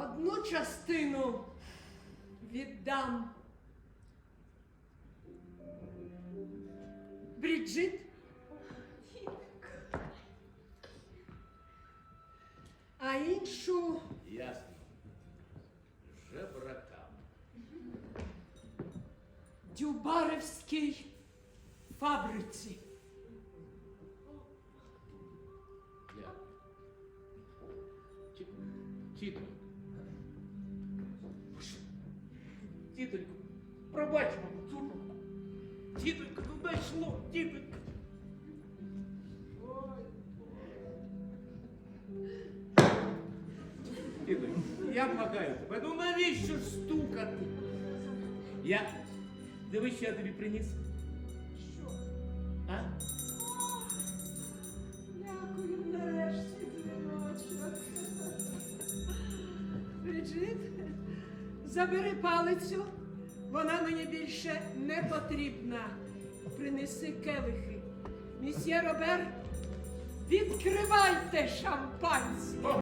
Одну частину віддам. Бріджит. А іншу Ясно. Жебракам. Дюбаревській фабриці. Дякую. Ті- Тітонько. Тітонько, пробач маму, цурку. Тітонько, ну дай шло, тітонько. Тітонько, я благаю тебе, ну навіщо ж стукати? Я. Дивись, що я тобі приніс. Що? А? Дякую, нарешті дзвіночок. Бриджит, Забери палицю, вона мені більше не потрібна. Принеси келихи. Місьє Робер, відкривайте шампанське.